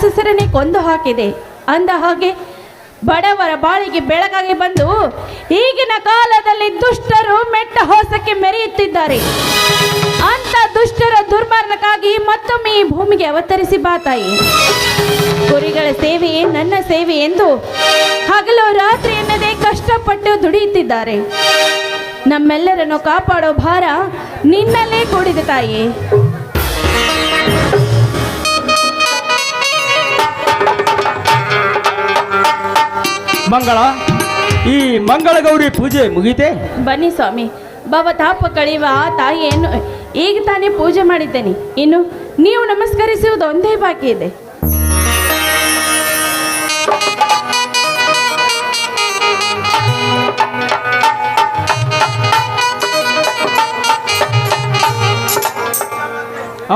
ರಾಕ್ಷಸರನ್ನೇ ಕೊಂದು ಹಾಕಿದೆ. ಅಂದ ಹಾಗೆ ಬಡವರ ಬಾಳಿಗೆ ಬೆಳಕಾಗಿ ಬಂದು ಈಗಿನ ಕಾಲದಲ್ಲಿ ದುಷ್ಟರು ಮೆಟ್ಟ ಹೊಸಕ್ಕೆ ಮೆರೆಯುತ್ತಿದ್ದಾರೆ. ಅಂತ ದುಷ್ಟರ ದುರ್ಮರಣಕ್ಕಾಗಿ ಮತ್ತೊಮ್ಮೆ ಈ ಭೂಮಿಗೆ ಅವತರಿಸಿ ಬಾತಾಯಿ ಗುರಿಗಳ ಸೇವೆಯೇ ನನ್ನ ಸೇವೆ ಎಂದು ಹಗಲು ರಾತ್ರಿ ಎನ್ನದೇ ಕಷ್ಟಪಟ್ಟು ದುಡಿಯುತ್ತಿದ್ದಾರೆ. ನಮ್ಮೆಲ್ಲರನ್ನು ಕಾಪಾಡೋ ಭಾರ ನಿನ್ನಲ್ಲೇ ಕೂಡಿದೆ ತಾಯಿ. ಮಂಗಳ ಈ ಮಂಗಳ ಗೌರಿ ಪೂಜೆ ಮುಗಿತೆ? ಬನ್ನಿ ಸ್ವಾಮಿ ಬಾವ ತಾಪ ಕಳೆಯುವ ಏನು ತಾಯಿಯನ್ನು ಈಗ ತಾನೇ ಪೂಜೆ ಮಾಡಿದ್ದೇನೆ. ಇನ್ನು ನೀವು ನಮಸ್ಕರಿಸುವುದು ಒಂದೇ ಬಾಕಿ ಇದೆ.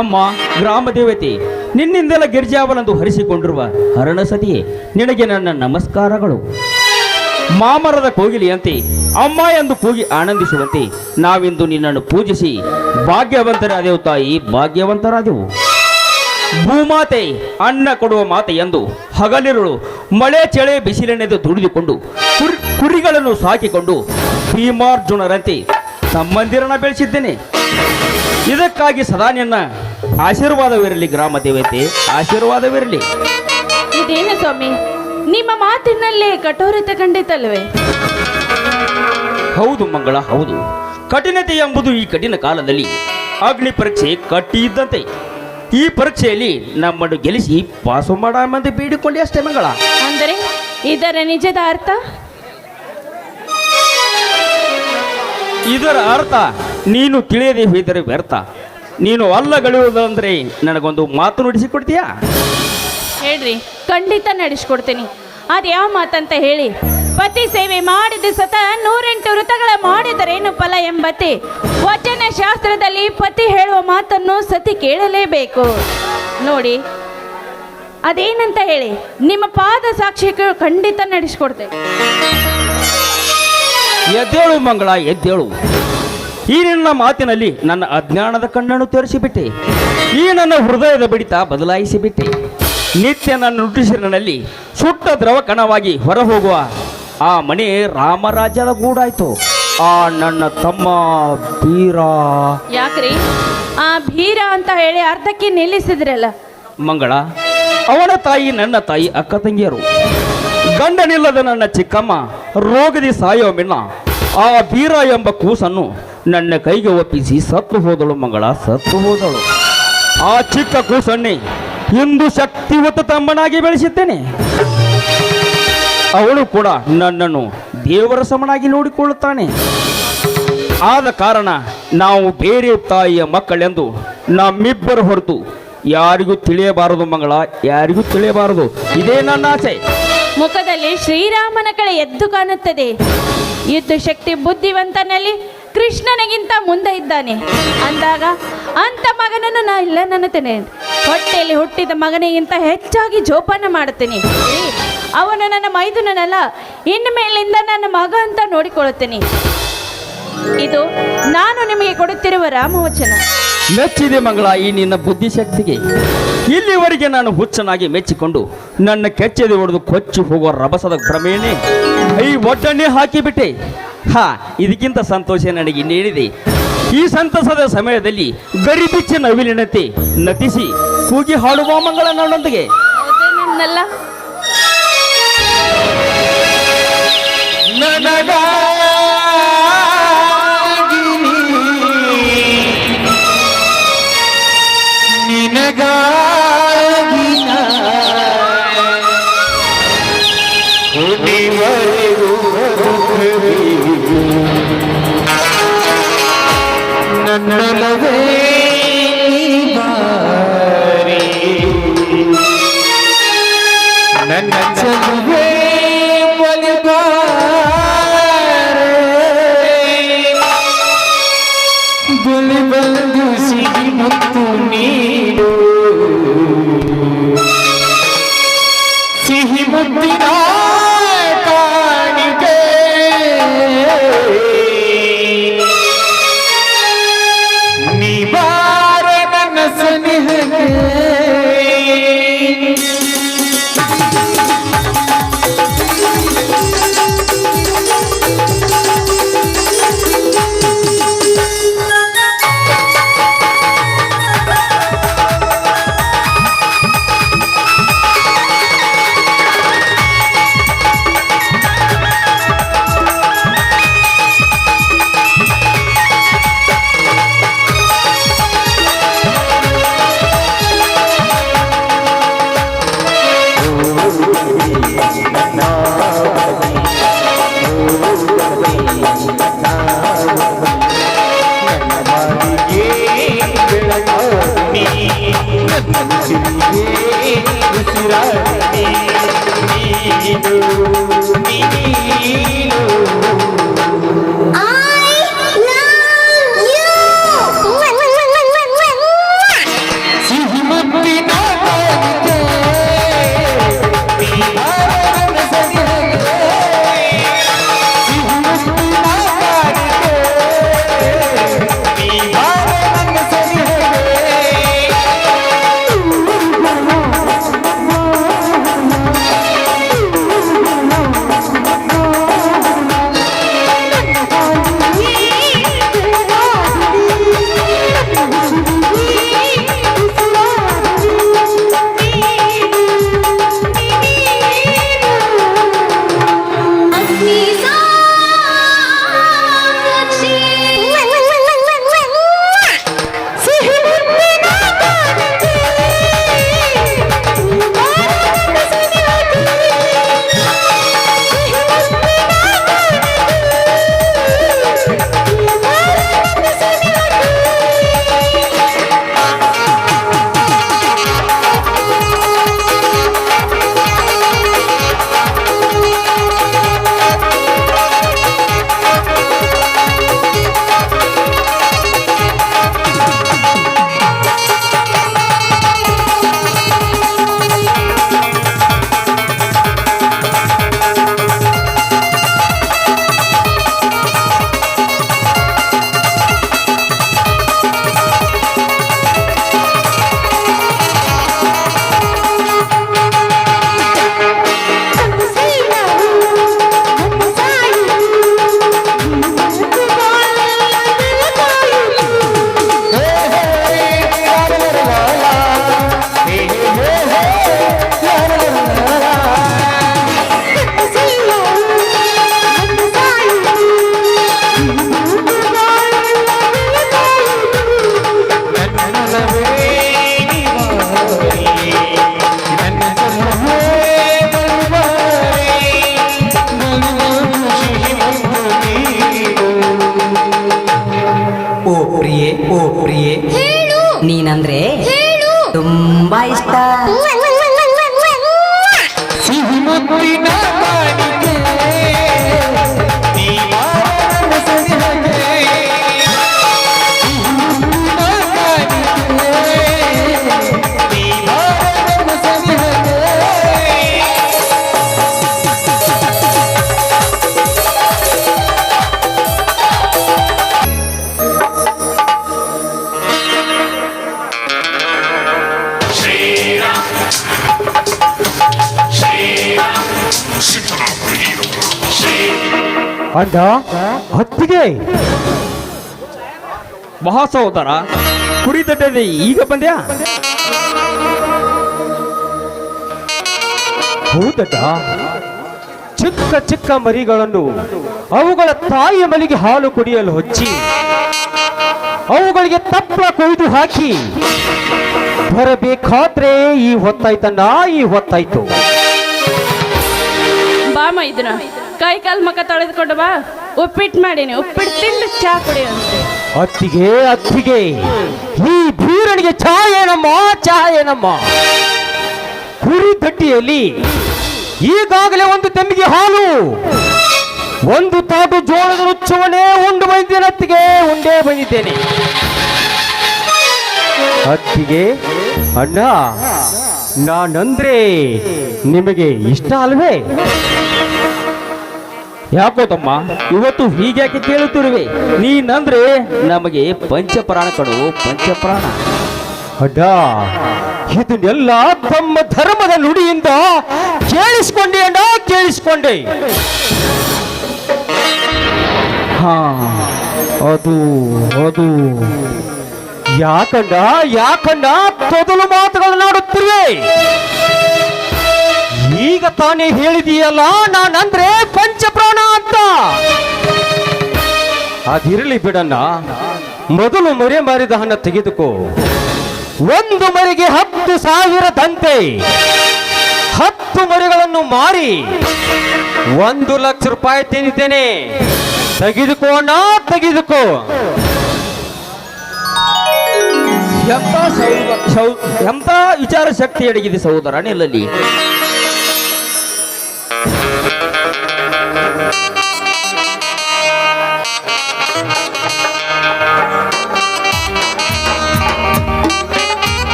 ಅಮ್ಮ ಗ್ರಾಮ ದೇವತೆ ನಿನ್ನಿಂದಲೇ ಗಿರ್ಜಾವನಂದು ಹರಿಸಿಕೊಂಡಿರುವ ಹರಣ ಸತಿಯೇ ನಿನಗೆ ನನ್ನ ನಮಸ್ಕಾರಗಳು. ಮಾಮರದ ಕೋಗಿಲಿಯಂತೆ, ಅಮ್ಮ ಎಂದು ಕೂಗಿ ಆನಂದಿಸುವಂತೆ ನಾವಿಂದು ನಿನ್ನನ್ನು ಪೂಜಿಸಿ ಭಾಗ್ಯವಂತರಾದೆವು ತಾಯಿ, ಭಾಗ್ಯವಂತರಾದೆವು. ಭೂಮಾತೆ, ಅನ್ನ ಕೊಡುವ ಮಾತೆ ಎಂದು ಹಗಲಿರುಳು ಮಳೆ ಚಳೆ ಬಿಸಿಲೆನೆದು ದುಡಿದುಕೊಂಡು ಕುರಿ, ಕುರಿಗಳನ್ನು ಸಾಕಿಕೊಂಡು ಭೀಮಾರ್ಜುನರಂತೆ ಸಂಬಂಧಿರನ್ನ ಬೆಳೆಸಿದ್ದೇನೆ. ಇದಕ್ಕಾಗಿ ಸದಾ ನಿನ್ನ ಆಶೀರ್ವಾದವಿರಲಿ ಗ್ರಾಮ ದೇವತೆ ಆಶೀರ್ವಾದವಿರಲಿ. ಇದೇನು ಸ್ವಾಮಿ? ನಿಮ್ಮ ಮಾತಿನಲ್ಲೇ ಕಠೋರತೆ ಕಂಡಿತಲ್ವೇ ಹೌದು ಮಂಗಳ ಹೌದು. ಕಠಿಣತೆ ಎಂಬುದು ಈ ಕಠಿಣ ಕಾಲದಲ್ಲಿ ಅಗ್ನಿ ಪರೀಕ್ಷೆ ಕಟ್ಟಿದ್ದಂತೆ. ಈ ಪರೀಕ್ಷೆಯಲ್ಲಿ ನಮ್ಮನ್ನು ಗೆಲ್ಲಿಸಿ ಪಾಸು ಮಾಡಾಮಂತೆ ಬೇಡಿಕೊಂಡೆ ಅಷ್ಟೇ ಮಂಗಳ. ಅಂದರೆ ಇದರ ನಿಜದ ಅರ್ಥ? ಇದರ ಅರ್ಥ ನೀನು ತಿಳಿಯದೆ ಹೋದರೆ ವ್ಯರ್ಥ. ನೀನು ಅಲ್ಲಗಳೆಯುವುದಂದ್ರೆ ನನಗೊಂದು ಮಾತು ನುಡಿಸಿಕೊಡ್ತೀಯಾ? ಹೇಳ್ರಿ. ಖಂಡಿತ ನಡೆಸ್ಕೊಡ್ತೀನಿ. ಅದು ಯಾವ ಮಾತಂತ ಹೇಳಿ. ಪತಿ ಸೇವೆ ಮಾಡಿದ ಸತ ನೂರೆಂಟು ವೃತಗಳ ಮಾಡಿದರೇನು ಫಲ ಎಂಬತ್ತೆ? ವಚನ ಶಾಸ್ತ್ರದಲ್ಲಿ ಪತಿ ಹೇಳುವ ಮಾತನ್ನು ಸತಿ ಕೇಳಲೇಬೇಕು. ನೋಡಿ, ಅದೇನಂತ ಹೇಳಿ. ನಿಮ್ಮ ಪಾದ ಸಾಕ್ಷಿಗಳು ಖಂಡಿತ ನಡೆಸ್ಕೊಡ್ತೇವೆ. ಎದ್ದೇಳು ಮಂಗಳ, ಎದ್ದೇಳು. ಈ ನಿನ್ನ ಮಾತಿನಲ್ಲಿ ನನ್ನ ಅಜ್ಞಾನದ ಕಣ್ಣನ್ನು ತೋರಿಸಿಬಿಟ್ಟೆ. ಈ ನನ್ನ ಹೃದಯದ ಬಿಡಿತ ಬದಲಾಯಿಸಿಬಿಟ್ಟೆ. ನಿತ್ಯ ನನ್ನ ನುಡಿಸಿರಿನಲ್ಲಿ ಸುಟ್ಟ ದ್ರವ ಕಣವಾಗಿ ಹೊರಹೋಗುವ ಆ ಮನೆ ರಾಮರಾಜ್ಯದ ಗೂಡಾಯ್ತು. ಆ ನನ್ನ ತಮ್ಮ ಬೀರ. ಯಾಕ್ರಿ? ಆ ಭೀರ ಅಂತ ಹೇಳಿ ಅರ್ಧಕ್ಕೆ ನಿಲ್ಲಿಸಿದ್ರಲ್ಲ. ಮಂಗಳ ಅವನ ತಾಯಿ ನನ್ನ ತಾಯಿ ಅಕ್ಕ ತಂಗಿಯರು. ಗಂಡನಿಲ್ಲದ ನನ್ನ ಚಿಕ್ಕಮ್ಮ ರೋಗದಿ ಸಾಯೋ ಮಿನ್ನ. ಆ ಬೀರ ಎಂಬ ಕೂಸನ್ನು ನನ್ನ ಕೈಗೆ ಒಪ್ಪಿಸಿ ಸತ್ತು ಹೋದಳು ಮಂಗಳ ಸತ್ತು ಹೋದಳು. ಆ ಚಿಕ್ಕ ಕೂಸನ್ನೇ ಇಂದು ಶಕ್ತಿಯುತ ತಮ್ಮನಾಗಿ ಬೆಳೆಸಿದ್ದೇನೆ. ಅವಳು ಕೂಡ ನನ್ನನ್ನು ದೇವರ ಸಮನಾಗಿ ನೋಡಿಕೊಳ್ಳುತ್ತಾನೆ. ಆದ ಕಾರಣ ನಾವು ಬೇರೆ ತಾಯಿಯ ಮಕ್ಕಳೆಂದು ನಮ್ಮಿಬ್ಬರು ಹೊರತು ಯಾರಿಗೂ ತಿಳಿಯಬಾರದು ಮಂಗಳ, ಯಾರಿಗೂ ತಿಳಿಯಬಾರದು. ಇದೇ ನನ್ನ ಆಸೆ. ಮುಖದಲ್ಲಿ ಶ್ರೀರಾಮನ ಕಳೆ ಎದ್ದು ಕಾಣುತ್ತದೆ. ಯುದ್ಧ ಶಕ್ತಿ ಬುದ್ಧಿವಂತನಲ್ಲಿ ಕೃಷ್ಣನಿಗಿಂತ ಮುಂದೆ ಇದ್ದಾನೆ. ಅಂದಾಗ, ಅಂತ ಮಗನನ್ನು ನಾ ಇಲ್ಲ ನನ್ನತೇನೆ ಹೊಟ್ಟೆಯಲ್ಲಿ ಹುಟ್ಟಿದ ಮಗನಿಗಿಂತ ಹೆಚ್ಚಾಗಿ ಜೋಪಾನ ಮಾಡುತ್ತೇನೆ. ಅವನು ನನ್ನ ಮೈದುನನಲ್ಲ, ಇನ್ನು ಮೇಲಿಂದ ನನ್ನ ಮಗ ಅಂತ ನೋಡಿಕೊಳ್ಳುತ್ತೇನೆ. ಇದು ನಾನು ನಿಮಗೆ ಕೊಡುತ್ತಿರುವ ರಾಮವಚನ. ಮೆಚ್ಚಿದೆ ಮಂಗಳ, ಈ ನಿನ್ನ ಬುದ್ಧಿಶಕ್ತಿಗೆ. ಇಲ್ಲಿವರೆಗೆ ನಾನು ಹುಚ್ಚನಾಗಿ ಮೆಚ್ಚಿಕೊಂಡು ನನ್ನ ಕೆಚ್ಚದೆ ಹೊಡೆದು ಕೊಚ್ಚಿ ಹೋಗುವ ರಭಸದ ಭ್ರಮೇನೆ ಈ ಒಡ್ಡನ್ನೇ ಹಾಕಿಬಿಟ್ಟೆ. ಹಾ ಇದಕ್ಕಿಂತ ಸಂತೋಷ ನನಗೆ ನೀಡಿದೆ ಈ ಸಂತಸದ ಸಮಯದಲ್ಲಿ ಗರಿಬಿಚ್ಚ ನವಿಲಿನಂತೆ ನಟಿಸಿ ಕೂಗಿ ಹಾಡುವ ಮಂಗಳ ನನ್ನೊಂದಿಗೆ ಹೌದೇನಲ್ಲ Thank. ನೀನು ಅಂದ ಹತ್ತಿಗೆ. ಕುಡಿ ತಟ್ಟದೆ ಈಗ ಬಂದ್ಯಾ? ಹೌದಟ ಚಿಕ್ಕ ಚಿಕ್ಕ ಮರಿಗಳನ್ನು ಅವುಗಳ ತಾಯಿಯ ಮಲಿಗೆ ಹಾಲು ಕುಡಿಯಲು ಹೊಚ್ಚಿ, ಅವುಗಳಿಗೆ ತಪ್ಪಲ ಕೊಯ್ದು ಹಾಕಿ, ಬರಬೇಕಾದ್ರೆ ಈ ಹೊತ್ತಾಯ್ತಣ್ಣ, ಈ ಹೊತ್ತಾಯ್ತು. ಬಾಮ ಇದನ್ನ. ಕೈ ಕಾಲ್ ಮುಖ ತೊಳೆದುಕೊಂಡು ಬಾ. ಉಪ್ಪಿಟ್ಟು ಮಾಡೀನಿ ಉಪ್ಪಿಟ್ಟು ತಿಂದು ಚಾ ಕುಡಿಯುವಂತೆ ಅತ್ತಿಗೆ ಅತ್ತಿಗೆ. ಈ ಬೀರನಿಗೆ ಚಾ ಏನಮ್ಮ? ಚಾ ಏನಮ್ಮ? ಕುರಿ ದಟ್ಟಿಯಲ್ಲಿ ಈಗಾಗಲೇ ಒಂದು ತೆಮ್ಮಿಗೆ ಹಾಲು. ಒಂದು ತಾಟು ಜೋಳದ ರುಚ್ಚವನೇ ಉಂಡು ಬಂದಿದ್ದೇನೆ ಅತ್ತಿಗೆ. ಉಂಡೇ ಬಂದಿದ್ದೇನೆ. ಅತ್ತಿಗೆ, ಅಣ್ಣ, ನಾನಂದ್ರೆ ನಿಮಗೆ ಇಷ್ಟ ಅಲ್ವೇ? ಯಾಕೋ ತಮ್ಮ, ಇವತ್ತು ಹೀಗ್ಯಾಕೆ ಕೇಳುತ್ತಿರುವೆ? ನೀನಂದ್ರೆ ನಮಗೆ ಪಂಚಪ್ರಾಣ ಕಡು ಪಂಚಪ್ರಾಣ. ಅಡ್ಡ, ಇದನ್ನೆಲ್ಲ ತಮ್ಮ ಧರ್ಮದ ನುಡಿಯಿಂದ ಕೇಳಿಸ್ಕೊಂಡೆ ಅಣ್ಣ, ಕೇಳಿಸ್ಕೊಂಡೆ. ಹಾ, ಅದು ಅದು. ಯಾಕಂಡ ಯಾಕಂಡ ತೊದಲು ಮಾತುಗಳನ್ನಾಡುತ್ತಿರುವೆ ಈಗ ತಾನೇ ಹೇಳಿದೀಯಲ್ಲ ನಾನಂದ್ರೆ ಪಂಚಪ್ರಾಣ. ಅಂತ ಅದಿರಲಿ ಬಿಡಣ್ಣ. ಮೊದಲು ಮರೆ ಮಾರಿದ ಹಣ ತೆಗೆದುಕೋ. ಒಂದು ಮರಿಗೆ ಹತ್ತು ಸಾವಿರ ದಂತೆ ಹತ್ತು ಮರಿಗಳನ್ನು ಮಾರಿ ಒಂದು ಲಕ್ಷ ರೂಪಾಯಿ ತಿಂದಿದ್ದೇನೆ. ತೆಗೆದುಕೋ. ಅಣ್ಣ ತೆಗೆದುಕೋ ಎಂತ ವಿಚಾರ ಶಕ್ತಿ ಅಡಗಿದೆ ಸಹೋದರ, ನಿಲ್ಲಲಿ.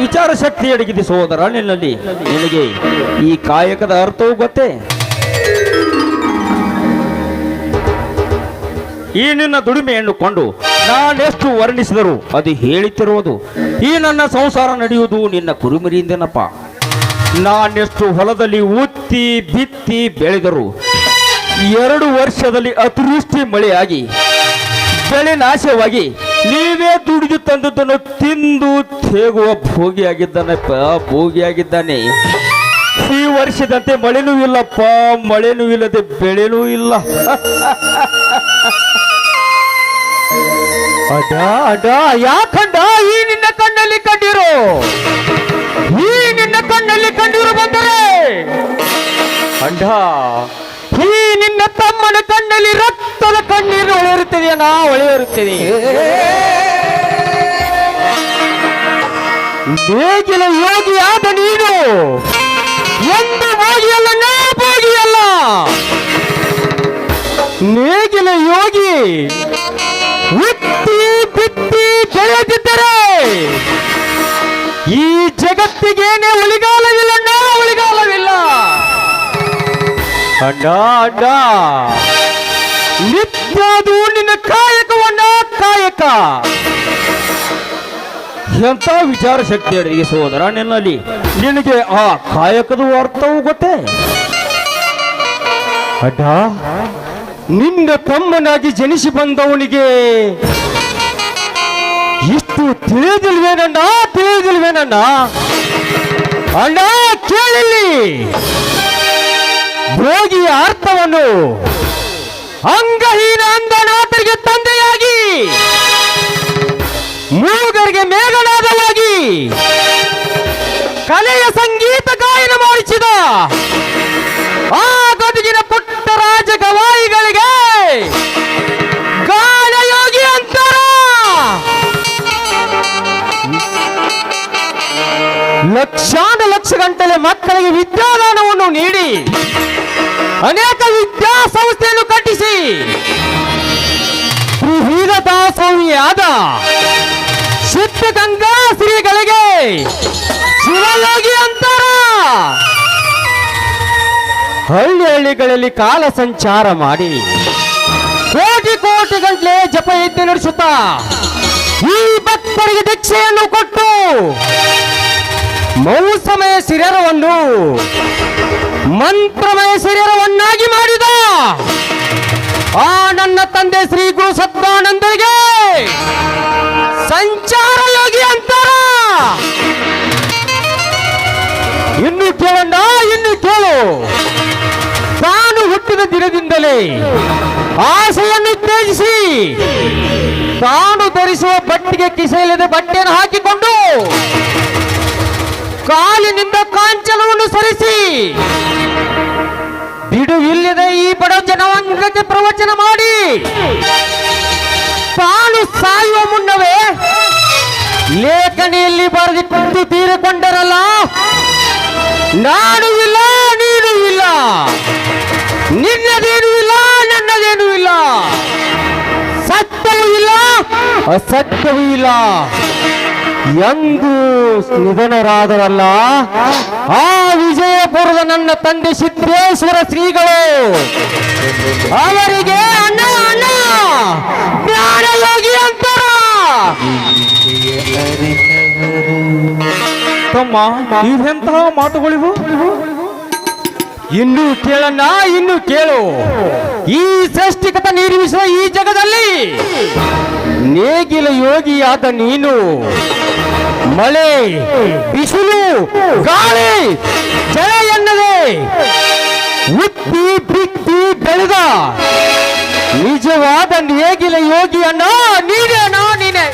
ವಿಚಾರ ಶಕ್ತಿ ಅಡಗಿದೆ ಸಹೋದರ ನಿನ್ನಲ್ಲಿ ನಿನಗೆ ಈ ಕಾಯಕದ ಅರ್ಥವೂ ಗೊತ್ತೇ? ಈ ನಿನ್ನ ದುಡಿಮೆಯನ್ನು ಕೊಂಡು ನಾನೆಷ್ಟು ವರ್ಣಿಸಿದರು ಅದು ಹೇಳುತ್ತಿರುವುದು ಈ ನನ್ನ ಸಂಸಾರ ನಡೆಯುವುದು ನಿನ್ನ ಕುರುಮರಿಯಿಂದನಪ್ಪ. ನಾನೆಷ್ಟು ಹೊಲದಲ್ಲಿ ಉತ್ತಿ ಬಿತ್ತಿ ಬೆಳೆದರು ಎರಡು ವರ್ಷದಲ್ಲಿ ಅತಿವೃಷ್ಟಿ ಮಳೆಯಾಗಿ, ಬೆಳೆ ನಾಶವಾಗಿ ನೀವೇ ದುಡಿದು ತಂದದ್ದನ್ನು ತಿಂದು ತೇಗುವ ಭೋಗಿಯಾಗಿದ್ದಾನಪ್ಪ ಭೋಗಿಯಾಗಿದ್ದಾನೆ. ಈ ವರ್ಷದಂತೆ ಮಳೆನೂ ಇಲ್ಲಪ್ಪ, ಮಳೆನೂ ಇಲ್ಲದೆ ಬೆಳೆನೂ ಇಲ್ಲ. ಅಡ ಅಡ ಯಾಕಂಡ ಈ ನಿನ್ನ ಕಣ್ಣಲ್ಲಿ ಕಂಡಿರು. ಈ ನಿನ್ನ ಕಣ್ಣಲ್ಲಿ ಕಂಡಿರು ಬಂದರೆ. ಅಂಡ ನಿನ್ನ ತಮ್ಮನ ಕಣ್ಣಲ್ಲಿ ರಕ್ತದ ಕಣ್ಣೀರು ಹೊಳೆಯುತ್ತದೆ ಬೇಗಿನ ಯೋಗಿಯಾದ ನೀನು. ಎಂದು ಹೋಗಿಯಲ್ಲ ನಾ ಹೋಗಿಯಲ್ಲ ನೇಗಿನ ಯೋಗಿ ಉತ್ತಿ ಬಿತ್ತಿ ಬೆಳೆದಿದ್ದರೆ ಈ ಜಗತ್ತಿಗೇನೆ ಉಳಿಗಾಲವಿಲ್ಲ ನಾ ಉಳಿಗಾಲವಿಲ್ಲ ಅಣ್ಣ ನಿನ್ನ ಕಾಯಕವನ್ನ ಕಾಯಕ. ಎಂತ ವಿಚಾರ ಶಕ್ತಿ ಅಡಿಗೆ ಸಹೋದರ ನಿನ್ನಲ್ಲಿ? ನಿನಗೆ ಆ ಕಾಯಕದ ಅರ್ಥವೂ ಗೊತ್ತೇ? ಅಡ್ಡ ನಿನ್ನ ತಮ್ಮನಾಗಿ ಜನಿಸಿ ಬಂದವನಿಗೆ ಇಷ್ಟು ತಿಳಿದಿಲ್ವೇನಣ್ಣ ತಿಳಿದಿಲ್ವೇನಣ್ಣ ಅಣ್ಣ ಕೇಳಿಲ್ಲಿ. ಭೋಗಿಯ ಅರ್ಥವನ್ನು ಅಂಗಹೀನ ಅಂಗನಾಥರಿಗೆ ತಂದೆಯಾಗಿ ಮೂಗರಿಗೆ ಮೇಘನಾದವಾಗಿ ಕಲೆಯ ಸಂಗೀತ ಗಾಯನ ಮಾಡಿಸಿದ ಆ ಗದುಗಿನ ಪುಟ್ಟ ಲಕ್ಷಾನ ಲಕ್ಷ ಗಂಟಲೆ ಮಕ್ಕಳಿಗೆ ವಿದ್ಯಾದಾನವನ್ನು ನೀಡಿ ಅನೇಕ ವಿದ್ಯಾ ಸಂಸ್ಥೆಯನ್ನು ಕಟ್ಟಿಸಿ. ಆದ ದಾಸೋಹಿಯಾದ ಸಿದ್ಧಗಂಗಾ ಶ್ರೀಗಳಿಗೆ ಶಿವಯೋಗಿ ಅಂತಾರ. ಹಳ್ಳಿ ಹಳ್ಳಿಗಳಲ್ಲಿ ಕಾಲ ಸಂಚಾರ ಮಾಡಿ ಕೋಟಿ ಕೋಟಿ ಗಂಟಲೆ ಜಪ ಯಜ್ಞ ನಡೆಸುತ್ತಾ ಈ ಭಕ್ತರಿಗೆ ದೀಕ್ಷೆಯನ್ನು ಕೊಟ್ಟು ಮೌಸಮಯ ಶರೀರವನ್ನು ಮಂತ್ರಮಯ ಶರೀರವನ್ನಾಗಿ ಮಾಡಿದ ಆ ನನ್ನ ತಂದೆ ಶ್ರೀ ಗುರು ಸತ್ಯಾನಂದರಿಗೆ ಸಂಚಾರ ಯೋಗಿ ಅಂತಾರ. ಇನ್ನು ಕೇಳಣ್ಣ ಇನ್ನು ಕೇಳು. ತಾನು ಹುಟ್ಟಿದ ದಿನದಿಂದಲೇ ಆಸೆಯನ್ನು ತ್ಯಜಿಸಿ ತಾನು ಧರಿಸುವ ಬಟ್ಟೆಗೆ ಕಿಸೆಯಲ್ಲದೆ ಬಟ್ಟೆಯನ್ನು ಹಾಕಿಕೊಂಡು ಕಾಲಿನಿಂದ ಕಾಂಚನವನ್ನು ಸರಿಸಿ. ಬಿಡುವಿಲ್ಲದೆ ಈ ಬಡ ಜನವಂಗಕ್ಕೆ ಪ್ರವಚನ ಮಾಡಿ. ಪಾಲು ಸಾಯುವ ಮುನ್ನವೇ ಲೇಖನಿಯಲ್ಲಿ ಬರೆದಿಟ್ಟು ತೀರಿಕೊಂಡರಲ್ಲ. ನಾನು ಇಲ್ಲ ನೀನು ಇಲ್ಲ. ನಿನ್ನದೇನು ಇಲ್ಲ, ನನ್ನದೇನು ಇಲ್ಲ. ಸತ್ಯವೂ ಇಲ್ಲ, ಅಸತ್ಯವೂ ಇಲ್ಲ. ಎಂದು ನಿಧನರಾದರಲ್ಲ, ಆ ವಿಜಯಪುರದ ನನ್ನ ತಂದೆ ಸಿದ್ದೇಶ್ವರ ಶ್ರೀಗಳು. ಅವರಿಗೆ ಅಣ್ಣ ಅಣ್ಣ ಜ್ಞಾನಯೋಗಿ ಅಂತಾರ. ತಮ್ಮ, ಇವೆಂತಹ ಮಾತುಗಳಿವು? ಇನ್ನು ಕೇಳಣ್ಣ, ಇನ್ನು ಕೇಳು. ಈ ಸೃಷ್ಟಿಕತ ನಿರ್ಮಿಸುವ ಈ ಜಗದಲ್ಲಿ ನೇಗಿಲ ಯೋಗಿಯಾದ ನೀನು. ಮಳೆ, ಬಿಸಿಲು, ಗಾಳಿ, ಜಲ ಎನ್ನದೆ ಉತ್ತಿ ಬಿತ್ತಿ ಬೆಳೆದ ನಿಜವಾದ ನೇಗಿಲ ಯೋಗಿ ಅಣ್ಣ ನೀನೇನೋ ನೀನೆ.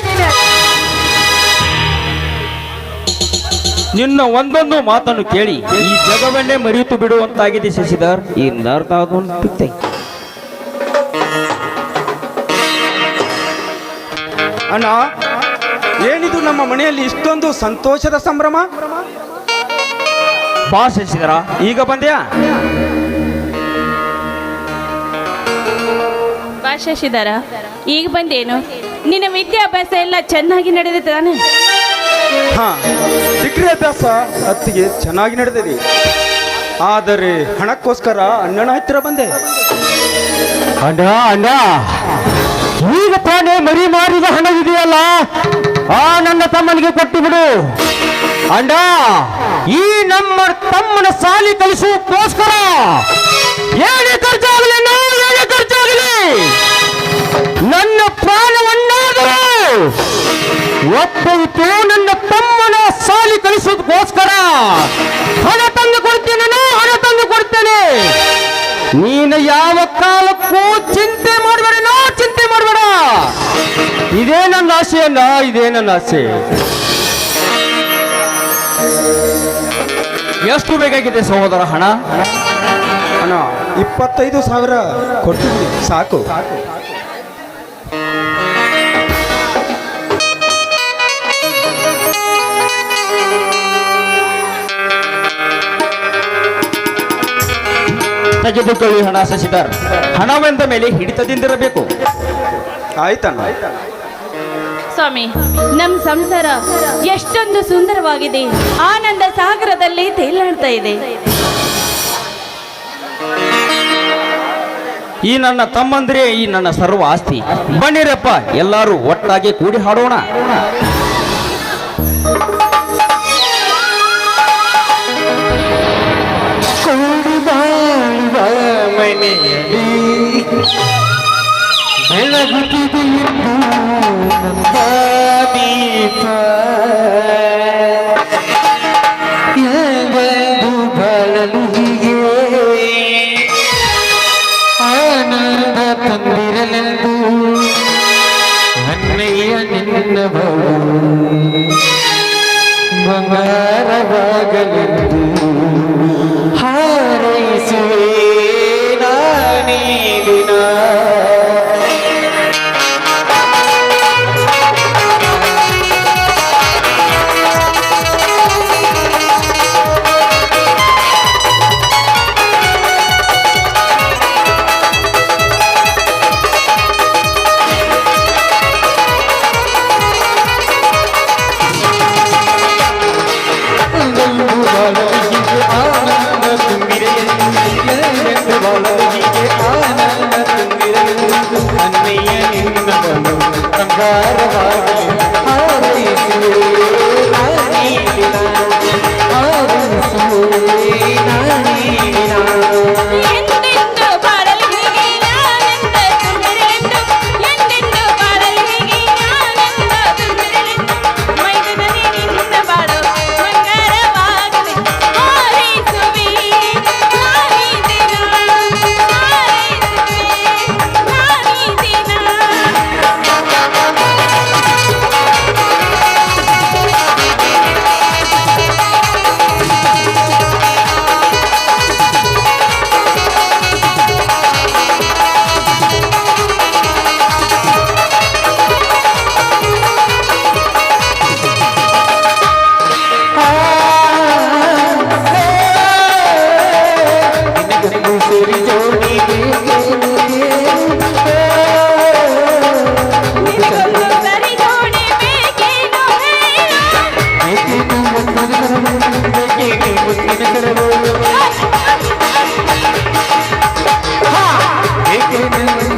ನಿನ್ನ ಒಂದೊಂದು ಮಾತನ್ನು ಕೇಳಿ ಈ ಜಗವನ್ನೇ ಮರೆಯಿತು ಬಿಡುವಂತಾಗಿದೆ ಶಶಿಧರ್. ಈ ನರ್ತ ಅಣ್ಣ ಏನಿದು ನಮ್ಮ ಮನೆಯಲ್ಲಿ ಇಷ್ಟೊಂದು ಸಂತೋಷದ ಸಂಭ್ರಮ? ಬಾಸ್ ಹೆಚ್ಚಿದಾರ ಈಗ ಬಂದ್ಯಾ? ಶಶಿಧರ ಈಗ ಬಂದೇನು? ನಿನ್ನ ವಿದ್ಯಾಭ್ಯಾಸ ಎಲ್ಲ ಚೆನ್ನಾಗಿ ನಡೆದಿದೆ ತಾನೆ? ಹಾ ಡಿಗ್ರಿ ಅಭ್ಯಾಸ ಅತ್ತಿಗೆ ಚೆನ್ನಾಗಿ ನಡೆದಿದೆ. ಆದರೆ ಹಣಕ್ಕೋಸ್ಕರ ಅಣ್ಣನ ಹತ್ತಿರ ಬಂದೆ. ಅಣ್ಣ ಅಣ್ಣ ಈಗ ತಾನೇ ಮರಿ ಮಾರಿದ ಹಣವಿದೆಯಲ್ಲ? ಆ, ನನ್ನ ತಮ್ಮನಿಗೆ ಕೊಟ್ಟು ಬಿಡು. ಅಂಡ, ಈ ನಮ್ಮ ತಮ್ಮನ ಸಾಲಿ ಕಲಿಸುವಕ್ಕೋಸ್ಕರ ಏನೇ ಖರ್ಚಾಗಲಿ, ನಾವು ಏನೇ ಖರ್ಚಾಗಲಿ, ನನ್ನ ಪ್ರಾಣವನ್ನಾದರೂ ಒಪ್ಪವಿತ್ತು ನನ್ನ ತಮ್ಮನ ಸಾಲಿ ಕಲಿಸೋದಕ್ಕೋಸ್ಕರ ಹಣ ತಂದು ಕೊಡ್ತೇನೆ ಹಣ ತಂದು ಕೊಡ್ತೇನೆ. ನೀನು ಯಾವ ಕಾಲಕ್ಕೂ ಚಿಂತೆ ಮಾಡಬೇಡ ನೋ ಚಿಂತೆ ಮಾಡಬೇಡ. ಇದೇ ನನ್ನ ಆಸೆ ಅಲ್ಲ ಇದೇ ನನ್ನ ಆಸೆ. ಎಷ್ಟು ಬೇಕಾಗಿದೆ ಸಹೋದರ ಹಣ? ಅಣ್ಣ ಇಪ್ಪತ್ತೈದು ಸಾವಿರ ಕೊಟ್ಟಿದ್ವಿ ಸಾಕು. ತೆಗೆದುಕೊಳ್ಳಿ ಹಣ ಸಸಿದಾರ್. ಹಣವೆಂದ ಮೇಲೆ ಹಿಡಿತದಿಂದಿರಬೇಕು. ಆಯ್ತಣ್ಣ. ಸ್ವಾಮಿ ನಮ್ಮ ಸಂಸಾರ ಎಷ್ಟೊಂದು ಸುಂದರವಾಗಿದೆ. ಆನಂದ ಸಾಗರದಲ್ಲಿ ತೇಲಾಡ್ತಾ ಇದೆ. ಈ ನನ್ನ ತಮ್ಮಂದ್ರೆ ಈ ನನ್ನ ಸರ್ವ ಆಸ್ತಿ. ಬನ್ನಿರಪ್ಪ ಎಲ್ಲರೂ ಒಟ್ಟಾಗಿ ಕೂಡಿ ಹಾಡೋಣ. ಮನೆಯಲ್ಲಿ ಬೆಳಗುತ್ತಿದೆ ಎಂದು ದೀಪ ಯಾವುದು ಬಾಳಲು ಹೀಗೆ ಆನಂದ ತಂದಿರಲೆಂದು ಅನ್ನಯ್ಯ ನಿನ್ನ ಬಂಗಾರವಾಗಲೆಂದು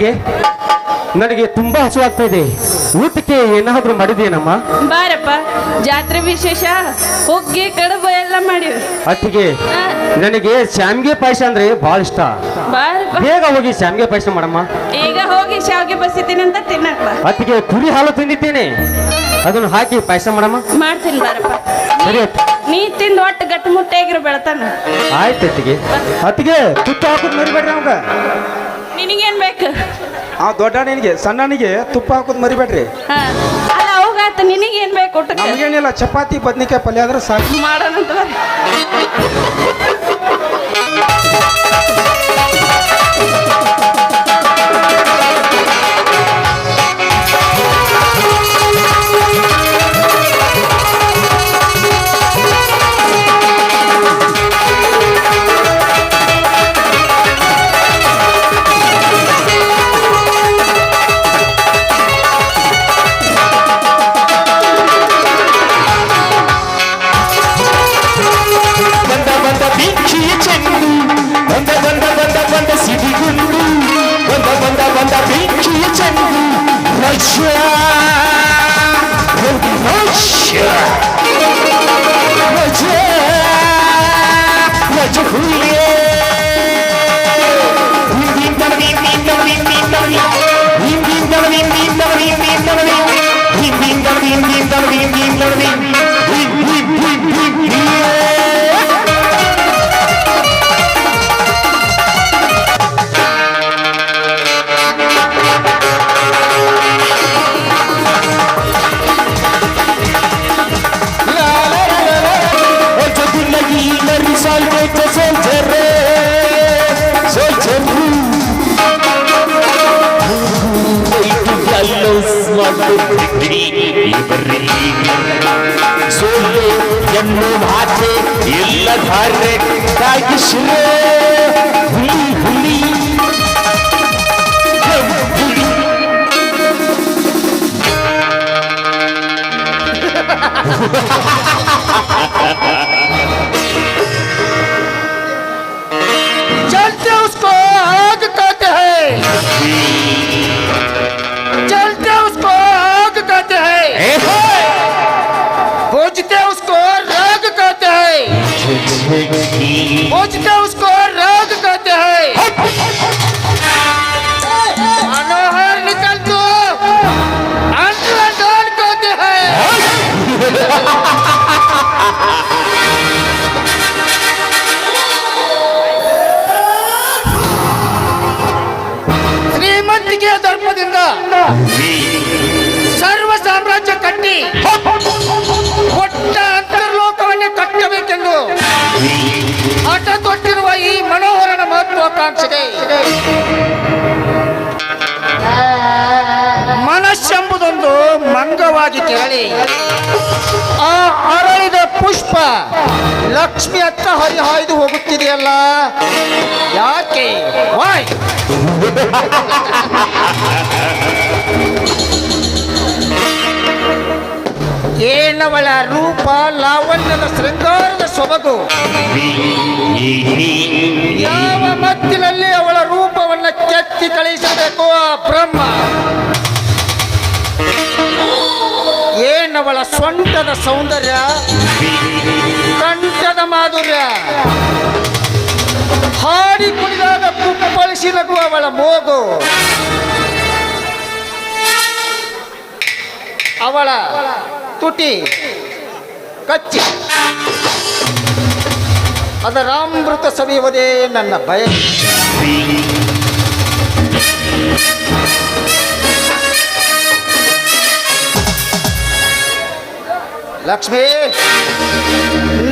ಅತ್ತಿಗೆ ನನಗೆ ತುಂಬಾ ಹಸುವಾಗ್ತಾ ಇದೆ. ಊಟಕ್ಕೆ ಏನಾದ್ರೂ ಮಾಡಿದೇನಮ್ಮ ಬಾರಪ್ಪ ಜಾತ್ರೆ ವಿಶೇಷ ಹೋಗಿ ಕಡುಬು ಎಲ್ಲ ಮಾಡಿವಿ ಅತ್ತಿಗೆ ನನಗೆ ಶಾಮ್ಗೆ ಪಾಯಸ ಅಂದ್ರೆ ಬಹಳ ಇಷ್ಟ. ಬಾರಪ್ಪ. ಬೇಗ ಹೋಗಿ ಶಾಮ್ಗೆ ಪಾಯಸ ಮಾಡಮ್ಮ. ಈಗ ಹೋಗಿ ಶಾವಿಗೆ ಬಸಿತೀನಿ ಅಂತ ತಿನ್ನಪ್ಪ. ಅಟ್ಟಿಗೆ ಅತ್ತಿಗೆ ಕುರಿ ಹಾಲು ತಿಂದಿದ್ದೇನೆ. ಅದನ್ನು ಹಾಕಿ ಪಾಯಸ ಮಾಡಮ್ಮ. ಮಾಡ್ತೀನಿ ಬಾರಪ್ಪ. ಸರಿ ಅತ್ತಿ. ನೀ ತಿಂದು ಒಟ್ಟು ಗಟ್ಟಿ ಮುಟ್ಟಾಗಿರು ಬೆಳತಾನ. ಆಯ್ತು ಅತ್ತಿಗೆ. ಅತ್ತಿಗೆ ತುಪ್ಪ ಹಾಕೋದು ಮರಿಬೇಡ್ರಿ ಅವಾಗ. ನಿನಗೇನ್ ಬೇಕು? ಆ ದೊಡ್ಡನಿಗೆ ಸಣ್ಣನಿಗೆ ತುಪ್ಪ ಹಾಕೋದು ಮರಿಬೇಡ್ರಿ. ಹಾ. ಅಲ್ಲ ನಿನಗೆ ನಿನಗೇನ್ ಬೇಕು ಊಟಕ್ಕೆ ನಮಗೇನಿಲ್ಲ ಚಪಾತಿ ಬದ್ನಿಕಾಯಿ ಪಲ್ಯ ಆದ್ರೆ ಸಾಕು. ಮಾಡೋಣಂತ ಬರ್ರಿ তো চলছে রে চলছে ಸೋಲೆ ಎನ್ನು ಭಾಷೆ ಎಲ್ಲ ಧಾರೆ ಕಾಯಿಶ್ರೆ ಹುಲಿ ಹುಲಿ ಹುಲಿ मुझको उसको राग कहते हैं। मनोहर निकल तो। अंतर कहते हैं। श्रीमंत के ಮಹತ್ವಾಕಾಂಕ್ಷೆಗೆ ಮನಸ್ಸೆಂಬುದೊಂದು ಮಂಗವಾಗಿ ತೆರಳಿ ಆ ಅರಳಿದ ಪುಷ್ಪ ಲಕ್ಷ್ಮಿ ಅತ್ತ ಹರಿಹಾಯ್ದು ಹೋಗುತ್ತಿದೆಯಲ್ಲ? ಯಾಕೆ? ವಾಯ್ ಏನವಳ ರೂಪ ಲಾವಣ್ಯದ ಶೃಂಗಾರದ ಸೊಬಗು? ಯಾವ ಕೆತ್ತಿ ಕಳಿಸಬೇಕು ಆ ಬ್ರಹ್ಮ. ಏನವಳ ಸೊಂಟದ ಸೌಂದರ್ಯ? ಕಂಠದ ಮಾಧುರ್ಯ. ಹಾಡಿ ಕುಡಿದಾಗ ಕುಪ್ಪಳಿಸಿ ನಗು ಅವಳ ಮೋಗು. ಅವಳ ತುಟಿ, ಕಚ್ಚಿ. ಅದರಾಮೃತ ಸವಿಯುವುದೇ ನನ್ನ ಭಯ. ಲಕ್ಷ್ಮಿ,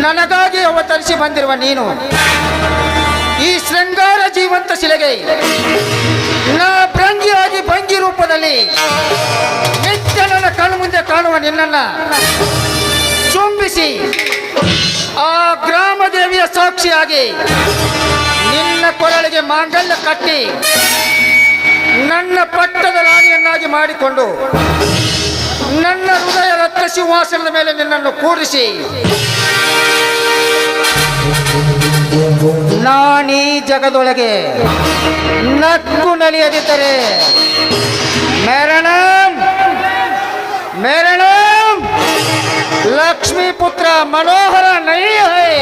ನನಗಾಗಿ ಅವತರಿಸಿ ಬಂದಿರುವ ನೀನು, ಈ ಶೃಂಗಾರ ಜೀವಂತ ಶಿಲೆಗೆ ನಾ ಭಂಗಿಯಾಗಿ ಭಂಗಿ ರೂಪದಲ್ಲಿ ನಿತ್ಯ ನನ್ನ ಕಣ್ಣು ಮುಂದೆ ಕಾಣುವ ನಿನ್ನನ್ನ ಚುಂಬಿಸಿ ಆ ಗ್ರಾಮ ದೇವಿಯ ಸಾಕ್ಷಿಯಾಗಿ ನಿನ್ನ ಕೊರಳಿಗೆ ಮಾಂಗಲ್ಯ ಕಟ್ಟಿ ನನ್ನ ಪಟ್ಟದ ರಾಣಿಯನ್ನಾಗಿ ಮಾಡಿಕೊಂಡು ನನ್ನ ಹೃದಯ ರಕ್ತ ಸಿಂಹಾಸನದ ಮೇಲೆ ನಿನ್ನನ್ನು ಕೂರಿಸಿ. ನಾನೀ ಜಗದೊಳಗೆ ನಕ್ಕು ನಲಿಯದಿದ್ದರೆ ಮೇರಣಂ ಮೇರಣಂ, ಲಕ್ಷ್ಮೀ ಪುತ್ರ ಮನೋಹರ ನೈ ಹೈ